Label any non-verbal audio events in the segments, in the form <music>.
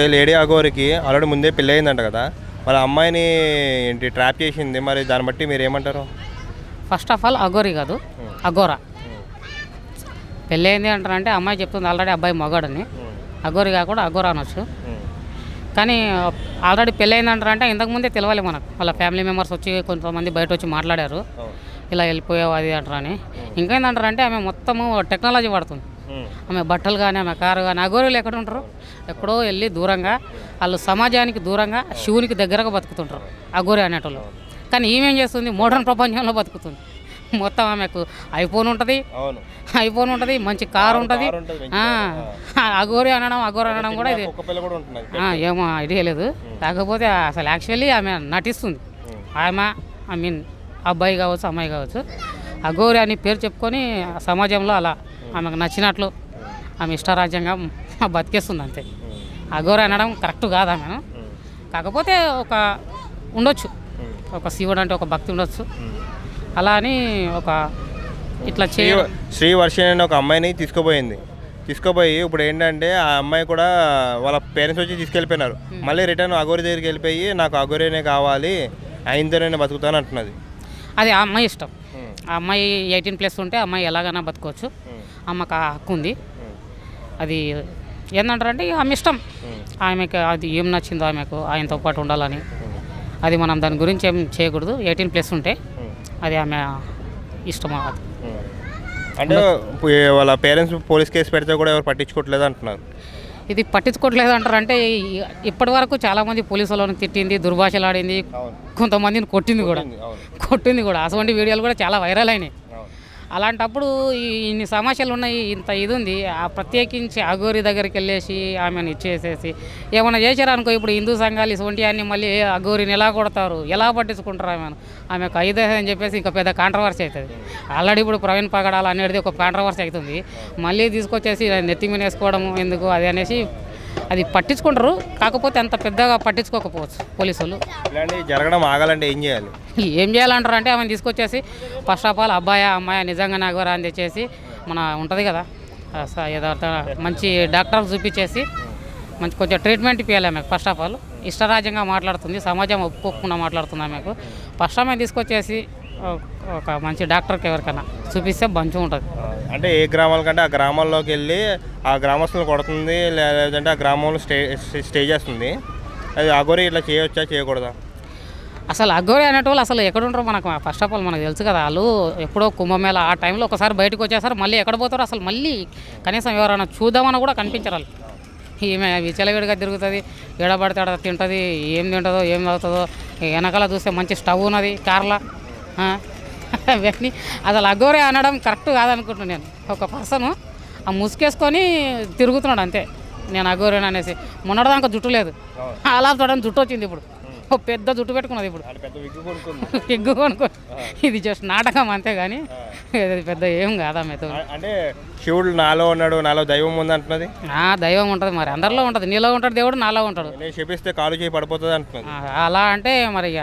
Lady అగోరికి already ముందే పెళ్ళి అయిందంట కదా వాళ్ళ అమ్మాయిని ఏంటి ట్రాప్ చేసింది మరి దాన్ని బట్టి మీరు ఏమంటారు ఫస్ట్ ఆఫ్ ఆల్ అగోరి కాదు అగోరా పెళ్ళయింది అంటారంటే అమ్మాయి చెప్తుంది ఆల్రెడీ అబ్బాయి మగాడని. అగోరి కాకుండా అగోరా అనొచ్చు. కానీ ఆల్రెడీ పెళ్ళయింది అంటారంటే ఇంతకుముందే తెలవాలి మనకు. వాళ్ళ ఫ్యామిలీ మెంబర్స్ వచ్చి కొంతమంది బయట వచ్చి మాట్లాడారు. ఇలా వెళ్ళిపోయావు అది అంటారని. ఇంకేందంటారంటే ఆమె మొత్తము టెక్నాలజీ వాడుతుంది. ఆమె బట్టలు కానీ ఆమె కారు కానీ అగోరీలు ఎక్కడ ఉంటారు? ఎక్కడో వెళ్ళి దూరంగా వాళ్ళు సమాజానికి దూరంగా శివునికి దగ్గరగా బతుకుతుంటారు అగోరి అనేటోళ్ళు. కానీ ఈమెం చేస్తుంది? మోడర్న్ ప్రపంచంలో బతుకుతుంది. మొత్తం ఆమెకు ఐఫోన్ ఉంటుంది. ఐఫోన్ ఉంటుంది మంచి కారు ఉంటుంది. అగోరి అనడం అగోరి అనడం కూడా ఇది. ఏమో ఐడియా లేదు. కాకపోతే అసలు యాక్చువల్లీ ఆమె నటిస్తుంది. ఆమె ఐ మీన్ అబ్బాయి కావచ్చు అమ్మాయి కావచ్చు. అగోరి అని పేరు చెప్పుకొని సమాజంలో అలా ఆమెకు నచ్చినట్లు ఆమె ఇష్టరాజ్యంగా <laughs> బతికేస్తుంది అంతే అగోరి అనడం కరెక్ట్ కాదు ఆమెను కాకపోతే ఒక ఉండొచ్చు. ఒక శివుడు అంటే ఒక భక్తి ఉండొచ్చు. అలా అని ఒక ఇట్లా చేయ శ్రీ వర్షిణి అనే ఒక అమ్మాయిని తీసుకుపోయింది. తీసుకుపోయి ఇప్పుడు ఏంటంటే ఆ అమ్మాయి కూడా వాళ్ళ పేరెంట్స్ వచ్చి తీసుకెళ్ళిపోయినారు. మళ్ళీ రిటర్న్ అగోరి దగ్గరికి వెళ్ళిపోయి నాకు అగోరినే కావాలి ఆయనతో నేను బతుకుతాను అంటున్నది. అది ఆ అమ్మాయి ఇష్టం. ఆ అమ్మాయి ఎయిటీన్ ప్లస్ ఉంటే అమ్మాయి ఎలాగైనా బతుకోవచ్చు. అమ్మకు ఆ హక్కు ఉంది. అది ఏంటంటారంటే ఆమె ఇష్టం. ఆమెకు అది ఏం నచ్చిందో ఆమెకు ఆయనతో పాటు ఉండాలని. అది మనం దాని గురించి ఏం చేయకూడదు. ఎయిటీన్ ప్లస్ ఉంటే అది ఆమె ఇష్టం అది. అంటే వాళ్ళ పేరెంట్స్ పోలీస్ కేసు పెడితే కూడా ఎవరు పట్టించుకోవట్లేదు అంటున్నారు. ఇది పట్టించుకోవట్లేదు అంటారంటే ఇప్పటి వరకు చాలామంది పోలీసు వాళ్ళని తిట్టింది దుర్భాషలాడింది కొంతమందిని కొట్టింది కూడా. కొట్టింది కూడా. అటువంటి వీడియోలు కూడా చాలా వైరల్ అయినాయి. అలాంటప్పుడు ఈ ఇన్ని సమస్యలు ఉన్నాయి ఇంత ఇది ఉంది ఆ ప్రత్యేకించి అఘోరి దగ్గరికి వెళ్ళేసి ఆమెను ఇచ్చేసేసి ఏమైనా చేశారనుకో ఇప్పుడు హిందూ సంఘాలు ఇటువంటి అన్ని మళ్ళీ అఘోరిని అగోరిని ఎలా కొడతారు ఎలా పట్టించుకుంటారు ఆమెను? ఆమెకు ఐదే అని చెప్పేసి ఇంకా పెద్ద కాంట్రవర్సీ అవుతుంది. ఆల్రెడీ ఇప్పుడు ప్రవీణ్ పగడాల అనేది ఒక కాంట్రవర్సీ అవుతుంది. మళ్ళీ తీసుకొచ్చేసి నెత్తి మీద వేసుకోవడం ఎందుకు అది అనేసి అది పట్టించుకుంటారు. కాకపోతే అంత పెద్దగా పట్టించుకోకపోవచ్చు పోలీసులు. జరగడం ఆగాలంటే ఏం చేయాలి? ఏం చేయాలంటారు అంటే ఆమెను తీసుకొచ్చేసి ఫస్ట్ ఆఫ్ ఆల్ అబ్బాయా అమ్మాయి నిజంగా నాగోరా అని తెచ్చేసి మన ఉంటుంది కదా యథార్థ మంచి డాక్టర్ చూపించేసి మంచి కొంచెం ట్రీట్మెంట్ ఇవ్వాలి ఆమెకు ఫస్ట్ ఆఫ్ ఆల్ ఇష్టరాజ్యంగా మాట్లాడుతుంది సమాజం ఒప్పుకోకుండా మాట్లాడుతుంది ఆమెకు. ఫస్ట్ ఆమె తీసుకొచ్చేసి ఒక- మంచి డాక్టర్కి ఎవరికైనా చూపిస్తే మంచిగా ఉంటుంది. అంటే ఏ గ్రామాల కంటే ఆ గ్రామాల్లోకి వెళ్ళి ఆ గ్రామస్తులను కొడుతుంది లేదంటే ఆ గ్రామంలో స్టే స్టే చేస్తుంది. అది అగోరి ఇట్లా చేయొచ్చా చేయకూడదా? అసలు అగ్గోరి అనేటోళ్ళు అసలు ఎక్కడ ఉంటారో మనకు ఫస్ట్ ఆఫ్ ఆల్ మనకు తెలుసు కదా వాళ్ళు. ఎప్పుడో కుంభమేళ ఆ టైంలో ఒకసారి బయటకు వచ్చేసారు మళ్ళీ ఎక్కడ పోతారో అసలు మళ్ళీ కనీసం ఎవరైనా చూద్దామని కూడా కనిపించరు వాళ్ళు. ఈమె విచ్చలవిడిగా తిరుగుతుంది ఎడబడితే తింటుంది ఏం తింటుందో ఏం తాగుతుందో వెనకాల చూస్తే మంచి స్టవ్ ఉన్నది కార్లా. అవన్నీ అసలు అగ్గోరే అనడం కరెక్ట్ కాదనుకుంటున్నాను నేను. ఒక పర్సన్ ఆ ముసుకేసుకొని తిరుగుతున్నాడు అంతే. నేను అగ్గోరేని అనేసి. మొన్నటిదాకా జుట్టు లేదు. అలా చూడడానికి జుట్టు వచ్చింది ఇప్పుడు. ఓ పెద్ద జుట్టు పెట్టుకున్నది ఇప్పుడు. ఎగ్గు కొనుక్కో <laughs> ఇది జస్ట్ నాటకం అంతే కానీ పెద్ద ఏం కాదా మెతో అంటే శివుడు నాలో ఉన్నాడు నాలో దైవం ఉంది అంటున్నది? ఆ దైవం ఉంటుంది మరి. అందరిలో ఉంటుంది. నీలో ఉంటాడు దేవుడు నాలో ఉంటాడు. నేను చెప్పిస్తే కాలు చేయి పడిపోతుంది అంటున్నది. ఆ, అలా అంటే మరి ఇక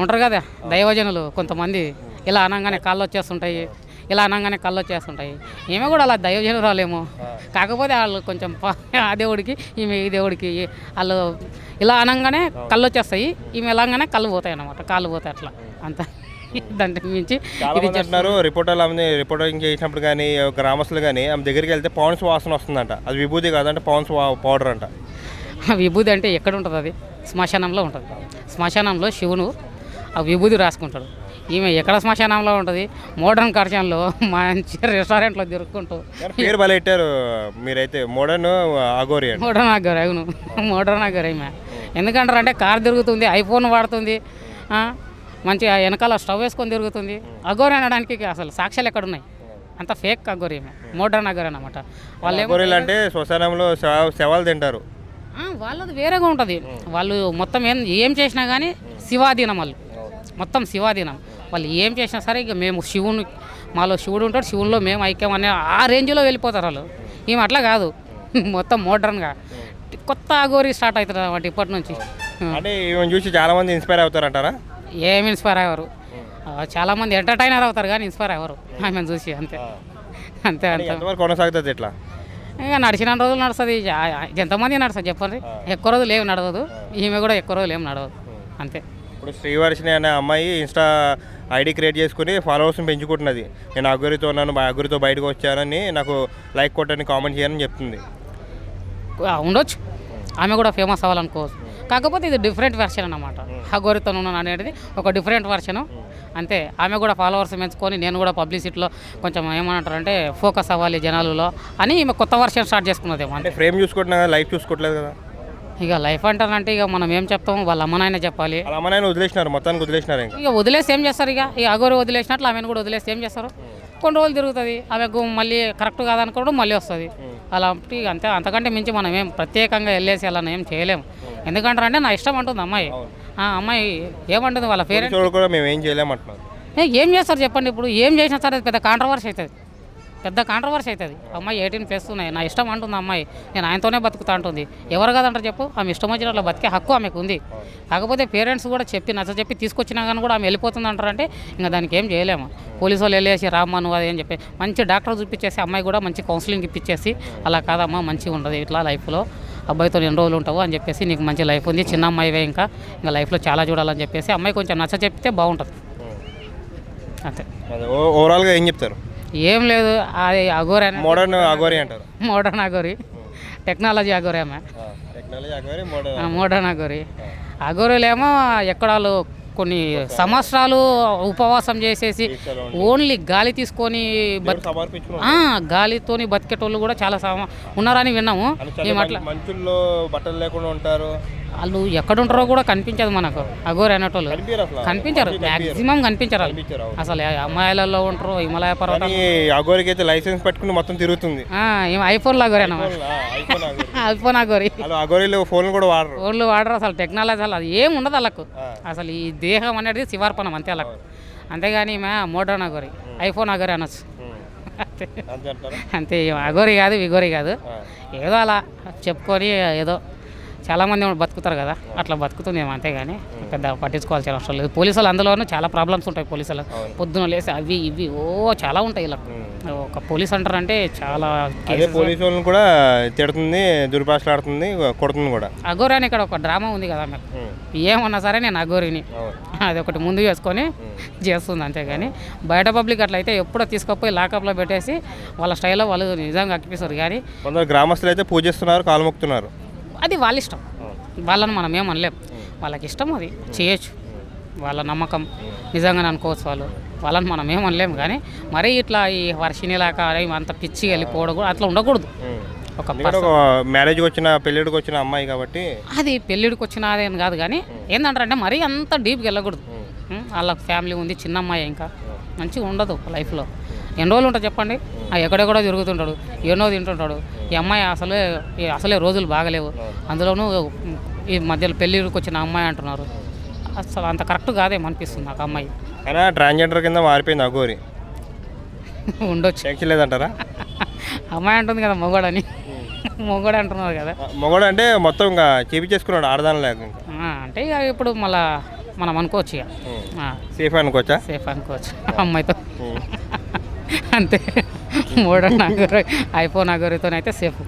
ఉంటారు కదా దైవజనులు కొంతమంది. ఇలా అనగానే కాళ్ళు వచ్చేస్తుంటాయి ఇలా అనగానే కళ్ళు వచ్చేస్తుంటాయి. ఈమె కూడా అలా దైవజనురాలేమో. కాకపోతే వాళ్ళు కొంచెం ఆ దేవుడికి ఈమె ఈ దేవుడికి వాళ్ళు ఇలా అనగానే కళ్ళు వచ్చేస్తాయి ఈమె ఎలాగానే కళ్ళు పోతాయి అన్నమాట. కాళ్ళు పోతాయి అట్లా. అంత దానికి మించి ఇది అంటున్నారు రిపోర్టర్లు ఆమె రిపోర్టింగ్ చేసినప్పుడు కానీ గ్రామస్తులు కానీ ఆమె దగ్గరికి వెళ్తే పవన్స్ వాసన వస్తుందంట. అది విభూతి కాదంటే పవన్స్ పౌడర్ అంట. ఆ విభూది అంటే ఎక్కడ ఉంటుంది అది? శ్మశానంలో ఉంటుంది. శ్మశానంలో శివును ఆ విభూది రాసుకుంటాడు. ఈమె ఎక్కడ శ్మశానంలో ఉంటుంది? మోడర్న్ కర్చన్లో మంచి రెస్టారెంట్లో తిరుక్కుంటూ కానీ పేరు భలే పెట్టారు. మీరైతే మోడర్న్ అగోరి మోడర్న్ నగర్ అవును. మోడర్న్ నగర్ ఈమె. ఎందుకంటారు అంటే కార్ తిరుగుతుంది ఐఫోన్ వాడుతుంది మంచిగా వెనకాల స్టవ్ వేసుకొని తిరుగుతుంది. అగోరి అనడానికి అసలు సాక్ష్యాలు ఎక్కడ ఉన్నాయి అంత ఫేక్ అగోరి ఈమె. మోడర్న్ నగర్ అనమాట వాళ్ళు అంటే శ్మశానంలో శవ- శవాలు తింటారు. వాళ్ళది వేరేగా ఉంటుంది. వాళ్ళు మొత్తం ఏం ఏం చేసినా కానీ శివాధీనం వాళ్ళు. మొత్తం శివాధీనం వాళ్ళు ఏం చేసినా సరే ఇక మేము శివుని మాలో శివుడు ఉంటాడు శివునిలో మేము ఐక్యం అనే ఆ రేంజ్లో వెళ్ళిపోతారు వాళ్ళు. ఏం అట్లా కాదు. <laughs> మొత్తం మోడర్న్గా. కొత్త అగోరి స్టార్ట్ అవుతుంది అన్నమాట ఇప్పటి నుంచి. అంటే ఈమెను చూసి చాలా మంది ఇన్స్పైర్ అవుతారంటారా? ఏమి ఇన్స్పైర్ అయ్యారు చాలామంది ఎంటర్టైనర్ అవుతారు కానీ ఇన్స్పైర్ అవ్వరు. ఆమెను చూసి అంతే. అంతే అంతే. కొనసాగుతుంది ఇట్లా? ఇక నడిచిన రోజులు నడుస్తుంది. ఎంతమంది నడుస్తుంది చెప్పండి. ఎక్కువ రోజులు ఏమి నడవదు. ఈమె కూడా ఎక్కువ రోజులు ఏమి నడవదు. అంతే. ఇప్పుడు శ్రీవర్షిని అనే అమ్మాయి ఇన్స్టా ఐడి క్రియేట్ చేసుకుని ఫాలోవర్స్ని పెంచుకుంటున్నది. నేను అగ్గురితో ఉన్నాను అగ్గురితో బయటకు వచ్చానని నాకు లైక్ కొట్టని కామెంట్ చేయని చెప్తుంది. ఉండొచ్చు. ఆమె కూడా ఫేమస్ అవ్వాలనుకోవచ్చు కాకపోతే ఇది డిఫరెంట్ వెర్షన్ అన్నమాట. హగోరితో ఉన్నాను అనేది ఒక డిఫరెంట్ వెర్షన్. అంతే. ఆమె కూడా ఫాలోవర్స్ పెంచుకొని నేను కూడా పబ్లిసిటీలో కొంచెం ఏమంటారు అంటే ఫోకస్ అవ్వాలి జనాలలో అని ఈమె కొత్త వర్షన్ స్టార్ట్ చేసుకున్నదేమో అంటే ఫ్రేమ్ చూసుకుంటున్నా లైఫ్ చూసుకోవట్లేదు కదా? ఇక లైఫ్ అంటారంటే ఇక మనం ఏం చెప్తాం వాళ్ళ అమ్మనైనా చెప్పాలి. అమ్మనాయన వదిలేసినారు మొత్తానికి వదిలేసినారు ఇంకా. ఇక వదిలేసి ఏం చేస్తారు ఇక? ఈ అగోరి వదిలేసినట్లు ఆమెను కూడా వదిలేసి ఏం చేస్తారు? కొన్ని రోజులు తిరుగుతుంది. ఆమెకు మళ్ళీ కరెక్ట్ కాదనుకోవడం మళ్ళీ వస్తుంది. అలా ఇక అంతే అంతకంటే మించి మనం ఏం ప్రత్యేకంగా వెళ్ళేసి అలా ఏం చేయలేము. ఎందుకంటారంటే నా ఇష్టం అంటుంది అమ్మాయి. ఆ అమ్మాయి ఏమంటుంది వాళ్ళ పేరెంట్స్? కూడా మేము ఏం చేయలేమంటున్నారు. ఏం చేస్తారు చెప్పండి ఇప్పుడు? ఏం చేసినా సరే పెద్ద కాంట్రవర్సీ అవుతుంది. పెద్ద కాంట్రవర్సీ అవుతుంది అమ్మాయి ఎయిటీన్ ప్లస్ ఉన్నాయి. నా ఇష్టం అంటుంది అమ్మాయి. నేను ఆయనతోనే బతుకుతా అంటుంది. ఎవరు కాదంటారు చెప్పు? ఆమె ఇష్టం వచ్చినట్లు బతికే హక్కు ఆమెకు ఉంది. కాకపోతే పేరెంట్స్ కూడా చెప్పి నచ్చ చెప్పి తీసుకొచ్చినా కానీ కూడా ఆమె వెళ్ళిపోతుంది అంటారంటే ఇంకా దానికి ఏం చేయలేము. పోలీసు వాళ్ళు వెళ్ళేసి రామ్మా నువ్వు అది అని చెప్పి మంచి డాక్టర్ చూపించేసి అమ్మాయి కూడా మంచి కౌన్సిలింగ్ ఇప్పించేసి అలా కాదమ్మా మంచిగా ఉండదు ఇట్లా లైఫ్లో అబ్బాయితో ఎన్ని రోజులు ఉంటావు అని చెప్పేసి నీకు మంచి లైఫ్ ఉంది. చిన్న అమ్మాయివే ఇంకా. ఇంకా లైఫ్లో చాలా చూడాలని చెప్పేసి అమ్మాయి కొంచెం నచ్చ చెప్తే బాగుంటుంది. అంతే. ఓవరాల్గా ఏం చెప్తారు? ఏం లేదు అది అగోరి అనే మోడర్న్ అగోరి అంటారు. మోడర్న్ అగోరి టెక్నాలజీ అగోరి ఆమె. Technology Aghori modern modern Aghori అగోరీలేమో ఎక్కడాలు కొన్ని సంవత్సరాలు ఉపవాసం చేసేసి ఓన్లీ గాలి తీసుకొని గాలితోని బతికేటోళ్ళు కూడా చాలా ఉన్నారని విన్నాము. బట్టలు లేకుండా ఉంటారు. వాళ్ళు ఎక్కడ ఉంటారో కూడా కనిపించదు మనకు. అగోరి అనేటోళ్ళు. కనిపించరు అసలు. కనిపించరు. అసలు అమ్మాయిలలో ఉంటారు హిమాలయ అగోరికి అయితే లైసెన్స్ పెట్టుకుని మొత్తం తిరుగుతుంది. ఐఫోన్ అగోరి <laughs> ఐఫోన్ అగోరి అగోరీలో ఫోన్ కూడా వాడరు. ఓళ్ళు వాడరు అసలు టెక్నాలజీ అసలు అది ఏం ఉండదు వాళ్ళకు. అసలు ఈ దేహం అనేది శివార్పణం అంతే వాళ్ళకు. అంతేగాని ఈమె మోడర్న్ అగోరి ఐఫోన్ అగోరి అనొచ్చు. అంతే. అగోరి కాదు విగోరి కాదు. ఏదో అలా చెప్పుకొని ఏదో చాలామంది బతుకుతారు కదా అట్లా బతుకుతుంది ఏమో అంతేగాని పెద్ద పట్టించుకోవాల్సిన అవసరం లేదు. పోలీసు వాళ్ళు అందులోనూ చాలా ప్రాబ్లమ్స్ ఉంటాయి పోలీసులు. పొద్దున లేసి అవి ఇవి ఓ చాలా ఉంటాయి ఇలా. ఒక పోలీస్ అంటారంటే చాలా అదే పోలీసు వాళ్ళని కూడా తిడుతుంది దుర్భాషలు ఆడుతుంది కొడుతుంది కూడా. అగోరి అని ఇక్కడ ఒక డ్రామా ఉంది కదా ఉమ్. ఏమన్నా సరే నేను అగోరిని అవును. అది ఒకటి ముందు వేసుకొని చేస్తుంది అంతేగాని. బయట పబ్లిక్ అట్లయితే ఎప్పుడో తీసుకుపోయి లాకప్లో పెట్టేసి వాళ్ళ స్టైల్లో వాళ్ళు నిజంగా అక్కిపిస్తారు. కానీ కొందరు గ్రామస్తులు అయితే పూజిస్తున్నారు కాలు మొక్కుతున్నారు. అది వాళ్ళ ఇష్టం వాళ్ళని మనం ఏం అనలేం. వాళ్ళకి ఇష్టం అది. చేయొచ్చు. వాళ్ళ నమ్మకం నిజంగానే అనుకోవచ్చు వాళ్ళు వాళ్ళని మనం ఏం అనలేం కానీ మరీ ఇట్లా ఈ వర్షినిలాగా అరే అంత పిచ్చి వెళ్ళిపోవడం కూడా అట్లా ఉండకూడదు. ఒక మ్యారేజ్కి వచ్చిన పెళ్ళిడికి వచ్చిన అమ్మాయి కాబట్టి అది పెళ్ళిడికి వచ్చిన అదేం కాదు కానీ ఏంటంటారంటే మరీ అంత డీప్గా వెళ్ళకూడదు. ఉం, వాళ్ళ ఫ్యామిలీ ఉంది చిన్న అమ్మాయి ఇంకా. మంచిగా ఉండదు లైఫ్లో ఎన్ని రోజులు ఉంటుంది చెప్పండి? ఎక్కడెక్కడో తిరుగుతుంటాడు ఎన్నో తింటుంటాడు. ఈ అమ్మాయి అసలే అసలే రోజులు బాగలేవు. అందులోనూ ఈ మధ్యలో పెళ్ళిడికి వచ్చిన అమ్మాయి అంటున్నారు. అసలు అంత కరెక్ట్ కాదేమో అనిపిస్తుంది నాకు అమ్మాయి. అయినా ట్రాన్స్జెండర్ కింద మారిపోయింది అగోరి ఉండొచ్చు. లేదంటారా అమ్మాయి అంటుంది కదా మొగోడని. మొగోడు అంటున్నారు కదా. మొగడు అంటే మొత్తం ఇంకా చేపించేసుకున్నాడు ఆడదాని లేక అంటే ఇక ఇప్పుడు మళ్ళా మనం అనుకోవచ్చు ఇక. సేఫ్ అనుకోవచ్చా? సేఫ్ అనుకోవచ్చు అమ్మాయితో. అంతే. మోడర్న్ నగరు ఐఫోన్ నగరుతో సేఫ్.